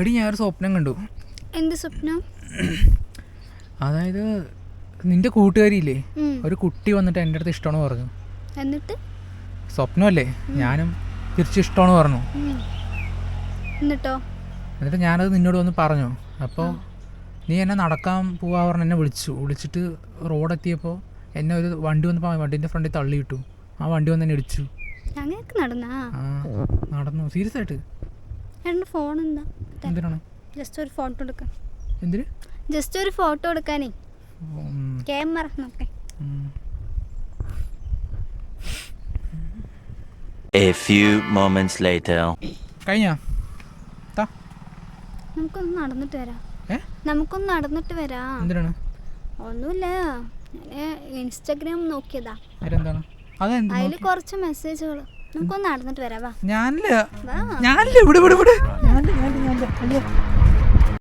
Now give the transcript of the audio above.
എടി ഞാനൊരു സ്വപ്നം കണ്ടു. എന്ത് സ്വപ്നം? അതായത് നിന്റെ കൂട്ടുകാരിയില്ലേ. ഒരു കുട്ടി വന്നിട്ട് എന്റെ അടുത്ത് ഇഷ്ടമാണെന്ന് പറഞ്ഞു. എന്നിട്ട്? സ്വപ്നമല്ലേ? ഞാനും തിരിച്ച് ഇഷ്ടമാണ് പറഞ്ഞു. എന്നിട്ടോ? എന്നിട്ട് ഞാനത് നിന്നോട് വന്ന് പറഞ്ഞു. അപ്പോൾ നീ എന്നെ നടക്കാൻ പോവാ പറഞ്ഞ് എന്നെ വിളിച്ചു. വിളിച്ചിട്ട് റോഡെത്തിയപ്പോൾ എന്നെ ഒരു വണ്ടി വന്ന് വണ്ടീന്റെ ഫ്രണ്ടിൽ തള്ളിയിട്ടു ആ വണ്ടി വന്ന് എന്നെ ഇടിച്ചു. നടന്നാ? സീരിയസ് ആയിട്ട്. ഫോൺ എന്താ? എന്തിനാണ്? ജസ്റ്റ് ഒരു ഫോട്ടോ എടുക്കാൻ എന്തിന്? ജസ്റ്റ് ഒരു ഫോട്ടോ എടുക്കാനേ. ക്യാമറ നോക്കേ. A few moments later. കഴിഞ്ഞാ? താ. നമുക്കൊന്ന് നടന്നിട്ട് വരാം. ഏ? നമുക്കൊന്ന് നടന്നിട്ട് വരാം. എന്തിനാണ്? ഒന്നുമില്ല. ഞാൻ ഇൻസ്റ്റഗ്രാം നോക്കിയതാ. എന്താണ്? അതെന്ത് അതിൽ കുറച്ച് മെസ്സേജുകൾ നമുക്കൊന്ന് നടന്നിട്ട് വരാം വാ. ഞാനില്ല. വാ. ഞാനില്ല. ഇവിടെ ഇവിടെ ഇവിടെ ഞാനില്ല. ഞാനില്ല ഞാനില്ല അയ്യോ